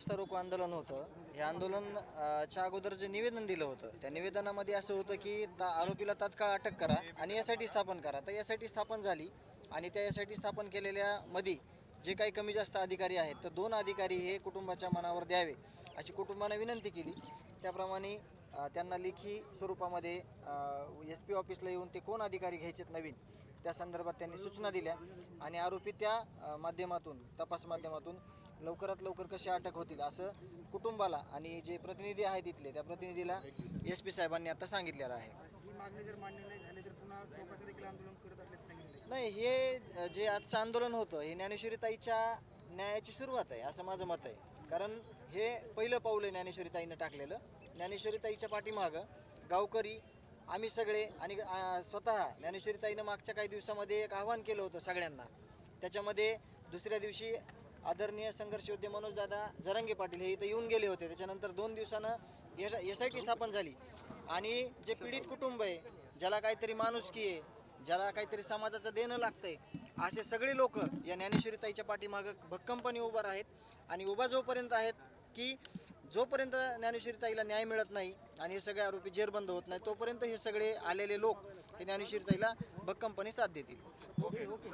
रस्ता रोको आंदोलन होतं. हे आंदोलन च्या अगोदर जे निवेदन दिलं होतं त्या निवेदनामध्ये असं होतं की ता- आरोपीला तात्काळ अटक करा आणि यासाठी स्थापन करा. तर यासाठी स्थापन झाली आणि त्या यासाठी स्थापन केलेल्या मध्ये जे काही कमी जास्त अधिकारी आहेत तर दोन अधिकारी हे कुटुंबाच्या मनावर द्यावे अशी कुटुंबाने विनंती केली. त्याप्रमाणे त्यांना लेखी स्वरूपामध्ये एस पी ऑफिसला येऊन ते कोण अधिकारी घ्यायचेत नवीन त्या संदर्भात त्यांनी सूचना दिल्या आणि आरोपी त्या माध्यमातून तपास माध्यमातून लवकरात लवकर कसे अटक होतील असं कुटुंबाला आणि जे प्रतिनिधी आहेत इथले त्या प्रतिनिधीला एस पी साहेबांनी आता सांगितलेलं आहे. ही मागणी जर मान्य नाही हे जे आजचं आंदोलन होतं हे ज्ञानेश्वरीताईच्या न्यायाची सुरुवात आहे असं माझं मत आहे. कारण हे पहिलं पाऊल आहे ज्ञानेश्वरीताईनं टाकलेलं. ज्ञानेश्वरीताईच्या पाठीमागं गावकरी आम्ही सगळे आणि स्वतः ज्ञानेश्वरीताईनं मागच्या काही दिवसामध्ये एक आव्हान केलं होतं सगळ्यांना. त्याच्यामध्ये दुसऱ्या दिवशी आदरणीय संघर्ष योद्धे मनोजदादा जरांगे पाटील हे इथं येऊन गेले होते. त्याच्यानंतर दोन दिवसानं एस एस आय टी स्थापन झाली. आणि जे पीडित कुटुंब आहे ज्याला काहीतरी माणुसकी आहे ज्याला काहीतरी समाजाचं देणं लागतंय असे सगळे लोक या ज्ञानेश्वरीताईच्या पाठीमागं भक्कमपणे उभं आहेत आणि उभा जोपर्यंत आहेत की जोपर्यंत ज्ञानेश्वरी ताईला न्याय मिळत नाही आणि हे सगळे आरोपी जेरबंद होत नाही तोपर्यंत हे सगळे आलेले लोक हे ज्ञानेश्वरी ताईला भक्कमपणे साथ देतील. Okay okay